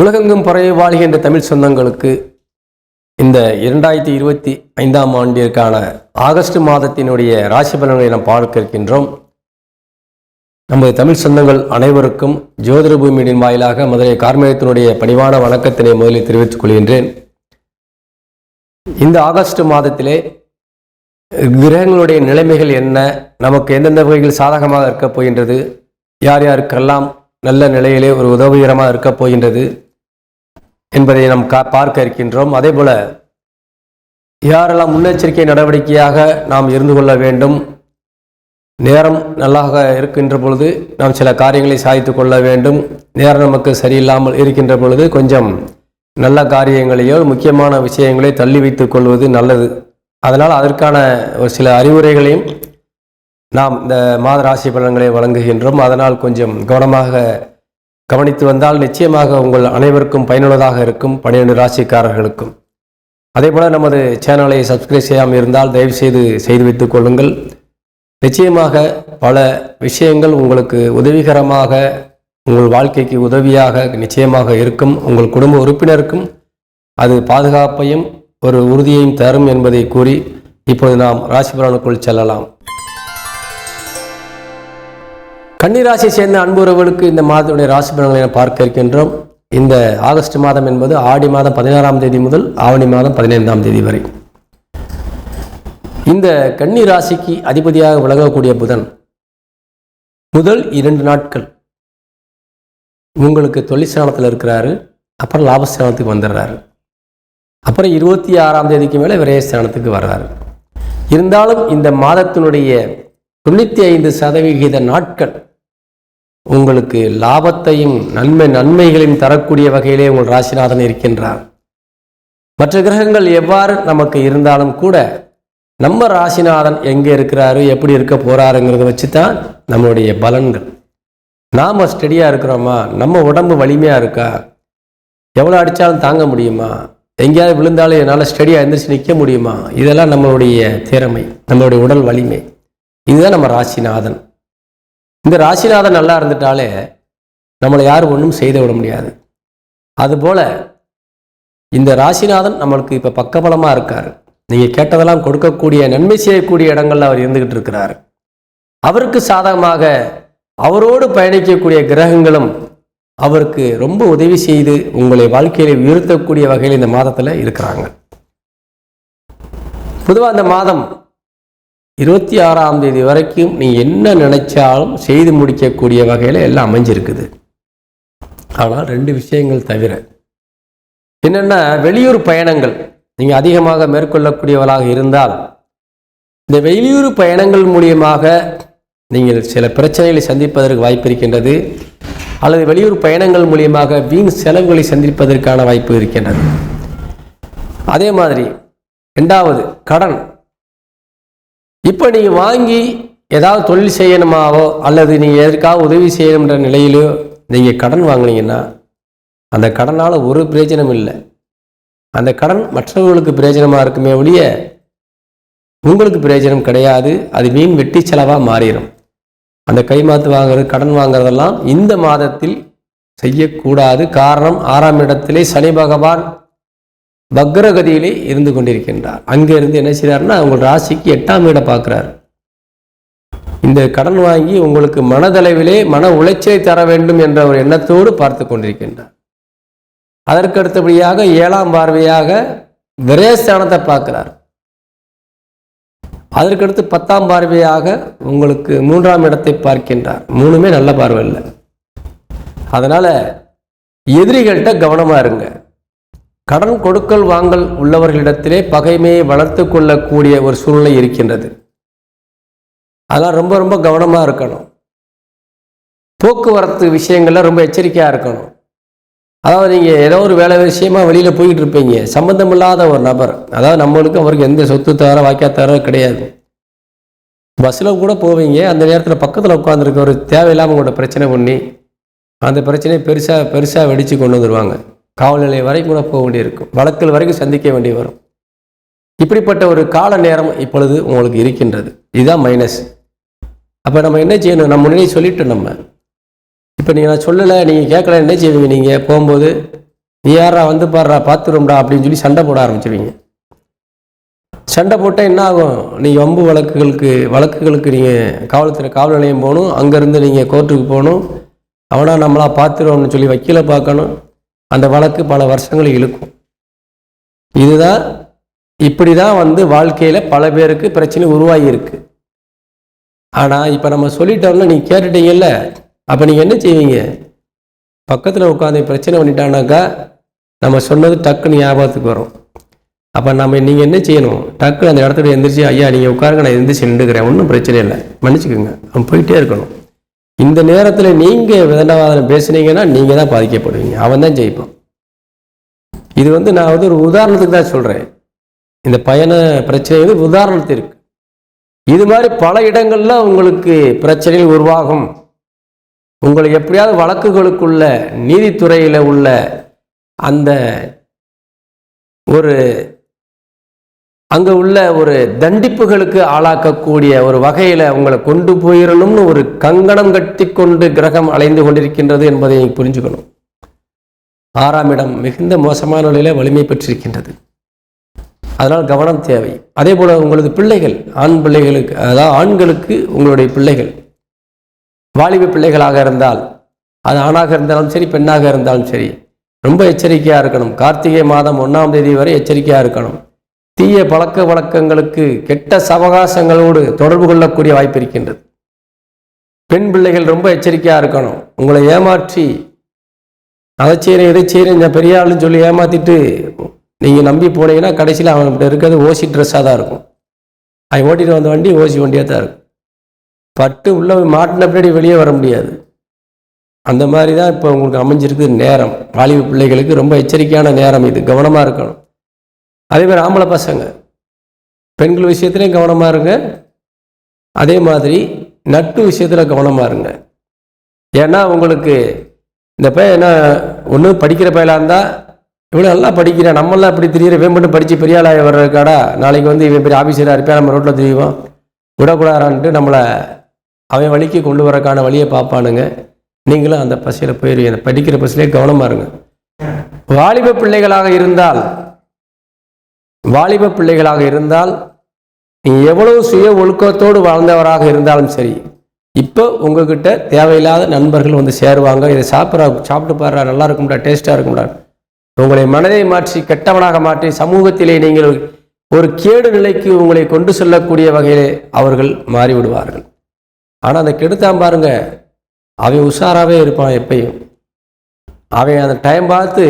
உலகெங்கும் பறவை வாழ்கின்ற தமிழ் சொந்தங்களுக்கு இந்த இரண்டாயிரத்தி இருபத்தி ஐந்தாம் ஆண்டிற்கான ஆகஸ்ட் மாதத்தினுடைய ராசி பலன்களை நாம் பார்க்க இருக்கின்றோம். நமது தமிழ் சொந்தங்கள் அனைவருக்கும் ஜோதிட பூமியின் வாயிலாக மதுரை கார்மேகத்தினுடைய பணிவான வணக்கத்தினை முதலில் தெரிவித்துக் கொள்கின்றேன். இந்த ஆகஸ்ட் மாதத்திலே கிரகங்களுடைய நிலைமைகள் என்ன? நமக்கு எந்தெந்த வகையில் சாதகமாக இருக்கப் போகின்றது? யார் யாருக்கெல்லாம் நல்ல நிலையிலே ஒரு உதவிகரமாக இருக்கப் போகின்றது? என்பதை நாம் கா பார்க்க இருக்கின்றோம். அதே போல யாரெல்லாம் முன்னெச்சரிக்கை நடவடிக்கையாக நாம் இருந்து கொள்ள வேண்டும் நேரம் நல்லாக இருக்கின்ற பொழுது நாம் சில காரியங்களை சாதித்து கொள்ள வேண்டும் நேரம் நமக்கு சரியில்லாமல் இருக்கின்ற பொழுது கொஞ்சம் நல்ல காரியங்களையோ முக்கியமான விஷயங்களை தள்ளி வைத்துக் கொள்வது நல்லது. அதனால் அதற்கான ஒரு சில அறிவுரைகளையும் நாம் இந்த மாத ராசி பலன்களை வழங்குகின்றோம். அதனால் கொஞ்சம் கவனமாக கவனித்து வந்தால் நிச்சயமாக உங்கள் அனைவருக்கும் பயனுள்ளதாக இருக்கும் பன்னிரண்டு ராசிக்காரர்களுக்கும். அதே போல் நமது சேனலை சப்ஸ்கிரைப் செய்யாமல் இருந்தால் தயவுசெய்து செய்து வைத்துக் கொள்ளுங்கள். நிச்சயமாக பல விஷயங்கள் உங்களுக்கு உதவிகரமாக உங்கள் வாழ்க்கைக்கு உதவியாக நிச்சயமாக இருக்கும். உங்கள் குடும்ப உறுப்பினருக்கும் அது பாதுகாப்பையும் ஒரு உறுதியையும் தரும் என்பதை கூறி இப்போது நாம் ராசிபலனுக்குள் செல்லலாம். கன்னிராசியை சேர்ந்த அன்புறவர்களுக்கு இந்த மாதத்துடைய ராசி பலன்களை பார்க்க இருக்கின்றோம். இந்த ஆகஸ்ட் மாதம் என்பது ஆடி மாதம் பதினாறாம் தேதி முதல் ஆவணி மாதம் பதினைந்தாம் தேதி வரை. இந்த கன்னி ராசிக்கு அதிபதியாக விளங்கக்கூடிய புதன் முதல் இரண்டு நாட்கள் உங்களுக்கு தொழிற்சாலத்தில் இருக்கிறாரு அப்புறம் லாபஸ்தானத்துக்கு வந்துடுறாரு. அப்புறம் இருபத்தி ஆறாம் தேதிக்கு மேலே விரயஸ்தானத்துக்கு வர்றாரு. இருந்தாலும் இந்த மாதத்தினுடைய தொண்ணூற்றி ஐந்து சதவிகித நாட்கள் உங்களுக்கு லாபத்தையும் நன்மை நன்மைகளையும் தரக்கூடிய வகையிலே உங்கள் ராசிநாதன் இருக்கின்றார். மற்ற கிரகங்கள் எவ்வாறு நமக்கு இருந்தாலும் கூட நம்ம ராசிநாதன் எங்கே இருக்கிறாரு எப்படி இருக்க போகிறாருங்கிறத வச்சு தான் நம்மளுடைய பலன்கள். நாம் ஸ்டெடியாக இருக்கிறோமா? நம்ம உடம்பு வலிமையாக இருக்கா? எவ்வளோ அடித்தாலும் தாங்க முடியுமா? எங்கேயாவது விழுந்தாலும் என்னால் ஸ்டெடியாக எந்திரிச்சு நிற்க முடியுமா? இதெல்லாம் நம்மளுடைய திறமை நம்மளுடைய உடல் வலிமை. இதுதான் நம்ம ராசிநாதன். இந்த ராசிநாதன் நல்லா இருந்துட்டாலே நம்மளை யாரும் ஒன்றும் செய்து விட முடியாது. அதுபோல் இந்த ராசிநாதன் நம்மளுக்கு இப்போ பக்கபலமாக இருக்கார். நீங்கள் கேட்டதெல்லாம் கொடுக்கக்கூடிய நன்மை செய்யக்கூடிய இடங்களில் அவர் இருந்துக்கிட்டு இருக்கிறார். அவருக்கு சாதகமாக அவரோடு பயணிக்கக்கூடிய கிரகங்களும் அவருக்கு ரொம்ப உதவி செய்து உங்களை வாழ்க்கையில உயர்த்தக்கூடிய வகையில் இந்த மாதத்தில் இருக்கிறாங்க. பொதுவாக அந்த மாதம் இருபத்தி ஆறாம் தேதி வரைக்கும் நீ என்ன நினைச்சாலும் செய்து முடிக்கக்கூடிய வகையில் எல்லாம் அமைஞ்சிருக்குது. ஆனால் ரெண்டு விஷயங்கள் தவிர என்னென்னா வெளியூர் பயணங்கள் நீங்கள் அதிகமாக மேற்கொள்ளக்கூடியவளாக இருந்தால் இந்த வெளியூர் பயணங்கள் மூலியமாக நீங்கள் சில பிரச்சனைகளை சந்திப்பதற்கு வாய்ப்பு இருக்கின்றது அல்லது வெளியூர் பயணங்கள் மூலியமாக வீண் செலவுகளை சந்திப்பதற்கான வாய்ப்பு இருக்கின்றது. அதே மாதிரி ரெண்டாவது கடன். இப்போ நீங்கள் வாங்கி ஏதாவது தொழில் செய்யணுமாவோ அல்லது நீங்கள் எதற்காக உதவி செய்யணுன்ற நிலையிலோ நீங்கள் கடன் வாங்கினீங்கன்னா அந்த கடனால் ஒரு பிரயோஜனம் இல்லை. அந்த கடன் மற்றவர்களுக்கு பிரயோஜனமாக இருக்குமே ஒழிய உங்களுக்கு பிரயோஜனம் கிடையாது. அது மீன் வெட்டி செலவாக மாறிடும். அந்த கைமாத்து வாங்குறது கடன் வாங்குறதெல்லாம் இந்த மாதத்தில் செய்யக்கூடாது. காரணம் ஆறாம் இடத்திலே சனி பகவான் வக்ரகதியிலே இருந்து கொண்டிருக்கின்றார். அங்கே இருந்து என்ன செய்கிறாருன்னா உங்கள் ராசிக்கு எட்டாம் இடம் பார்க்குறார். இந்த கடன் வாங்கி உங்களுக்கு மனதளவிலே மன உளைச்சலை தர வேண்டும் என்ற ஒரு எண்ணத்தோடு பார்த்து கொண்டிருக்கின்றார். அதற்கு அடுத்தபடியாக ஏழாம் பார்வையாக விரயஸ்தானத்தை பார்க்கிறார். அதற்கடுத்து பத்தாம் பார்வையாக உங்களுக்கு மூன்றாம் இடத்தை பார்க்கின்றார். மூணுமே நல்ல பார்வை இல்லை. அதனால எதிரிகள்கிட்ட கவனமாக இருங்க. கடன் கொடுக்கல் வாங்கல் உள்ளவர்களிடத்திலே பகைமையை வளர்த்து கொள்ளக்கூடிய ஒரு சூழ்நிலை இருக்கின்றது. அதெல்லாம் ரொம்ப ரொம்ப கவனமாக இருக்கணும். போக்குவரத்து விஷயங்கள்லாம் ரொம்ப எச்சரிக்கையாக இருக்கணும். அதாவது நீங்கள் ஏதோ ஒரு வேலை விஷயமா வெளியில் போயிட்டு இருப்பீங்க. சம்மந்தமில்லாத ஒரு நபர். அதாவது நம்மளுக்கு அவருக்கு எந்த சொத்து தவிர வாய்க்கா தவிர கிடையாது. பஸ்ஸில் கூட போவீங்க. அந்த நேரத்தில் பக்கத்தில் உட்காந்துருக்க ஒரு தேவையில்லாமல் உங்களோட பிரச்சனை பண்ணி அந்த பிரச்சனையை பெருசாக பெருசாக வெடித்து கொண்டு வந்துடுவாங்க காவல் நிலையம் வரைக்கும் கூட போக வேண்டியிருக்கும். வழக்கில் வரைக்கும் சந்திக்க வேண்டி வரும். இப்படிப்பட்ட ஒரு கால நேரம் இப்பொழுது உங்களுக்கு இருக்கின்றது. இதுதான் மைனஸ் அப்போ நம்ம என்ன செய்யணும்? நம்ம முன்னாடியே சொல்லிட்டோம் நம்ம. இப்போ நீங்கள் நான் சொல்லலை நீங்கள் கேட்கல என்ன செய்வீங்க நீங்கள் போகும்போது நீ யாரா வந்து பாடுறா பார்த்துரும்டா அப்படின்னு சொல்லி சண்டை போட ஆரம்பிச்சிருவீங்க. சண்டை போட்டால் என்ன ஆகும்? நீங்கள் வம்பு வழக்குகளுக்கு வழக்குகளுக்கு நீங்கள் காவல்துறை காவல் நிலையம் போகணும். அங்கேருந்து நீங்கள் கோர்ட்டுக்கு போகணும். அவனா நம்மளா பார்த்துருவோம்னு சொல்லி வக்கீலை பார்க்கணும். அந்த வழக்கு பல வருஷங்களை இழுக்கும். இதுதான் இப்படி தான் வந்து வாழ்க்கையில் பல பேருக்கு பிரச்சனை உருவாகியிருக்கு. ஆனால் இப்போ நம்ம சொல்லிட்டோம்னா நீங்கள் கேட்டுட்டீங்கல்ல அப்போ நீங்கள் என்ன செய்வீங்க? பக்கத்தில் உட்காந்து பிரச்சனை பண்ணிட்டானாக்கா நம்ம சொன்னது டக்குன்னு ஞாபகத்துக்கு வரும். அப்போ நம்ம நீங்கள் என்ன செய்யணும்? டக்குன்னு அந்த இடத்துல எந்திரிச்சு ஐயா நீங்கள் உட்காருங்க நான் எந்திரிச்சு நின்றுக்கிறேன் ஒன்றும் பிரச்சனை இல்லை. மன்னிச்சுக்கோங்க. அவன் போயிட்டே இருக்கணும். இந்த நேரத்தில் நீங்கள் விதண்டாவாதம் பேசுனீங்கன்னா நீங்கள் தான் பாதிக்கப்படுவீங்க. அவன் தான் ஜெயிப்பான். இது வந்து நான் வந்து ஒரு உதாரணத்துக்கு தான் சொல்கிறேன் இந்த பயண பிரச்சனை வந்து உதாரணத்திற்கு இது மாதிரி பல இடங்களில் உங்களுக்கு பிரச்சனைகள் உருவாகும். உங்களை எப்படியாவது வழக்குகளுக்குள்ள நீதித்துறையில் உள்ள அந்த ஒரு அங்கே உள்ள ஒரு தண்டிப்புகளுக்கு ஆளாக்கக்கூடிய ஒரு வகையில் உங்களை கொண்டு போயிடணும்னு ஒரு கங்கணம் கட்டி கொண்டு கிரகம் அலைந்து கொண்டிருக்கின்றது என்பதை புரிஞ்சுக்கணும். ஆறாம் இடம் மிகுந்த மோசமான நிலையில் வலிமை பெற்றிருக்கின்றது. அதனால் கவனம் தேவை. அதே போல் உங்களது பிள்ளைகள் ஆண் பிள்ளைகளுக்கு அதாவது ஆண்களுக்கு உங்களுடைய பிள்ளைகள். வாலிப பிள்ளைகளாக இருந்தால் அது ஆணாக இருந்தாலும் சரி பெண்ணாக இருந்தாலும் சரி ரொம்ப எச்சரிக்கையாக இருக்கணும். கார்த்திகை மாதம் ஒன்றாம் தேதி வரை எச்சரிக்கையாக இருக்கணும். தீய பழக்க வழக்கங்களுக்கு கெட்ட சவகாசங்களோடு தொடர்பு கொள்ளக்கூடிய வாய்ப்பு இருக்கின்றது. பெண் பிள்ளைகள் ரொம்ப எச்சரிக்கையாக இருக்கணும். உங்களை ஏமாற்றி அதை செய்கிறேன் இதை செய்கிறேன் நான் பெரிய ஆளுன்னு சொல்லி ஏமாத்திட்டு நீங்கள் நம்பி போனீங்கன்னா கடைசியில் அவன்கிட்ட இருக்கிறது ஓசி ட்ரெஸ்ஸாக தான் இருக்கும். அவன் ஓட்டிட்டு வந்த வண்டி ஓசி வண்டியாக தான் இருக்கும். பட்டு உள்ள மாட்டின பின்னாடி வெளியே வர முடியாது. அந்த மாதிரி தான் இப்போ உங்களுக்கு அமைஞ்சிருக்கு நேரம். வாலிப பிள்ளைகளுக்கு ரொம்ப எச்சரிக்கையான நேரம் இது. கவனமாக இருக்கணும். அதே மாதிரி ஆம்பளை பசங்க. பெண்கள் விஷயத்துலையும் கவனமாக இருங்க. அதே மாதிரி நட்பு விஷயத்தில் கவனமாக இருங்க. ஏன்னா உங்களுக்கு இந்த பையன் என்ன ஒன்று படிக்கிற பையலாக இருந்தால் இவ்வளோ நல்லா படிக்கிறேன். நம்மளாம் இப்படி தெரியுற இவன் மட்டும் படித்து பெரிய ஆளாக வர்றதுக்காடா? நாளைக்கு வந்து இவன் பெரிய ஆஃபீஸராக இருப்பேன் நம்ம ரோட்டில் தெரியும் விடக்கூடாதான்ட்டு நம்மளை அவன் வழிக்கு கொண்டு வரக்கான வழியை பார்ப்பானுங்க. நீங்களும் அந்த பசியில் போயிடுவீங்க படிக்கிற பசிலே கவனமாக இருங்க. வாலிப பிள்ளைகளாக இருந்தால் வாலிப பிள்ளைகளாக இருந்தால் நீங்கள் எவ்வளவு சுய ஒழுக்கத்தோடு வாழ்ந்தவராக இருந்தாலும் சரி இப்போ உங்ககிட்ட தேவையில்லாத நண்பர்கள் வந்து சேருவாங்க. இதை சாப்பிட்ற சாப்பிட்டு பாடுறா நல்லா இருக்கும்டா டேஸ்ட்டாக இருக்கும்டா. உங்களை மனதை மாற்றி கெட்டவனாக மாற்றி சமூகத்திலே நீங்கள் ஒரு கேடு நிலைக்கு உங்களை கொண்டு செல்லக்கூடிய வகையிலே அவர்கள் மாறிவிடுவார்கள். ஆனால் அந்த கெடுத்தான் பாருங்க. அவன் உஷாராகவே இருப்பான் எப்பயும். அவன் அந்த டைம் பார்த்து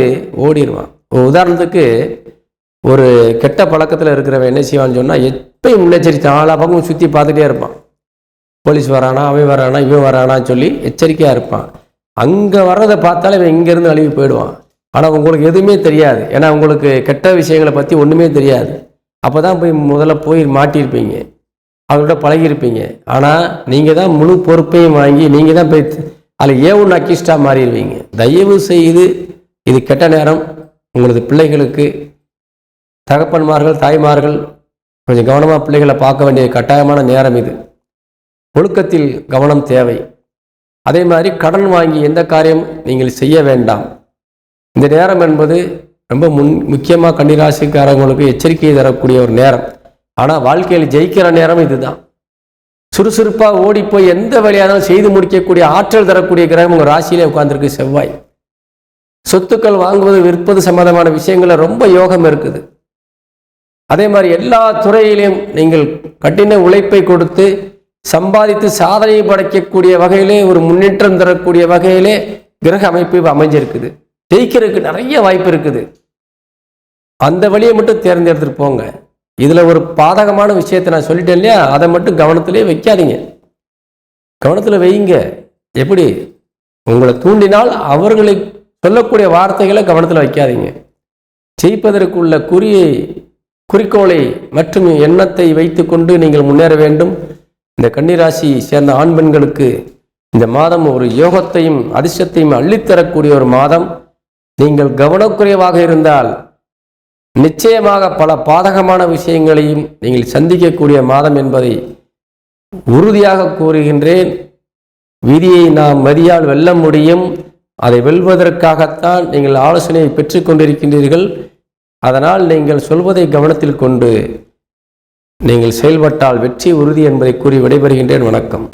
ஓடிடுவான் உதாரணத்துக்கு ஒரு கெட்ட பழக்கத்தில் இருக்கிறவன் என்ன செய்வான்னு சொன்னால் எப்பயும் முன்னெச்சரிக்கை நாலா பக்கம் சுற்றி பார்த்துட்டே இருப்பான். போலீஸ் வரானா அவன் வரானா இவன் வரானான்னு சொல்லி எச்சரிக்கையாக இருப்பான். அங்கே வர்றதை பார்த்தாலே இவன் இங்கேருந்து அழுவி போயிடுவான். ஆனால் உங்களுக்கு எதுவுமே தெரியாது. ஏன்னா உங்களுக்கு கெட்ட விஷயங்களை பற்றி ஒன்றுமே தெரியாது. அப்போ தான் போய் முதல்ல போய் மாட்டியிருப்பீங்க. அவங்கள்ட்ட பழகியிருப்பீங்க. ஆனால் நீங்கள் தான் முழு பொறுப்பையும் வாங்கி நீங்கள் தான் போய் அதில் ஏ ஒன்று அக்கிஸ்டாக மாறிடுவீங்க. தயவு செய்து இது கெட்ட நேரம். உங்களது பிள்ளைகளுக்கு தகப்பன்மார்கள் தாய்மார்கள் கொஞ்சம் கவனமாக பிள்ளைகளை பார்க்க வேண்டிய கட்டாயமான நேரம் இது. ஒழுக்கத்தில் கவனம் தேவை. அதே மாதிரி கடன் வாங்கி எந்த காரியம் நீங்கள் செய்ய வேண்டாம். இந்த நேரம் என்பது ரொம்ப முன் முக்கியமாக கன்னிராசிக்காரங்களுக்கு எச்சரிக்கை தரக்கூடிய ஒரு நேரம். ஆனால் வாழ்க்கையில் ஜெயிக்கிற நேரம் இதுதான். சுறுசுறுப்பாக ஓடி போய் எந்த வேலையானாலும் செய்து முடிக்கக்கூடிய ஆற்றல் தரக்கூடிய கிரகம் உங்கள் ராசியிலே உட்காந்துருக்கு செவ்வாய். சொத்துக்கள் வாங்குவது விற்பது சம்பந்தமான விஷயங்களில் ரொம்ப யோகம் இருக்குது. அதே மாதிரி எல்லா துறையிலையும் நீங்கள் கடின உழைப்பை கொடுத்து சம்பாதித்து சாதனை படைக்கக்கூடிய வகையிலே ஒரு முன்னேற்றம் தரக்கூடிய வகையிலே கிரக அமைப்பு அமைஞ்சிருக்குது. ஜெயிக்கிறதுக்கு நிறைய வாய்ப்பு இருக்குது. அந்த வழியை மட்டும் தேர்ந்தெடுத்துட்டு போங்க. இதுல ஒரு பாதகமான விஷயத்தை நான் சொல்லிட்டேன் இல்லையா? அதை மட்டும் கவனத்திலே வைக்காதீங்க. கவனத்தில் வைங்க. எப்படி? உங்களை தூண்டினால் அவர்களை சொல்லக்கூடிய வார்த்தைகளை கவனத்தில் வைக்காதீங்க. ஜெயிப்பதற்குள்ள குறியை குறிக்கோளை மற்றும் எண்ணத்தை வைத்துக்கொண்டு நீங்கள் முன்னேற வேண்டும். இந்த கன்னிராசி சேர்ந்த ஆண் பெண்களுக்கு இந்த மாதம் ஒரு யோகத்தையும் அதிர்ஷ்டத்தையும் அள்ளித்தரக்கூடிய ஒரு மாதம். நீங்கள் கவனக்குறைவாக இருந்தால் நிச்சயமாக பல பாதகமான விஷயங்களையும் நீங்கள் சந்திக்கக்கூடிய மாதம் என்பதை உறுதியாக கூறுகின்றேன். விதியை நாம் மதியால் வெல்ல முடியும். அதை வெல்வதற்காகத்தான் நீங்கள் ஆலோசனையை பெற்றுக்கொண்டிருக்கின்றீர்கள். அதனால் நீங்கள் சொல்வதை கவனத்தில் கொண்டு நீங்கள் செயல்பட்டால் வெற்றி உறுதி என்பதை கூறி விடைபெறுகின்றேன். வணக்கம்.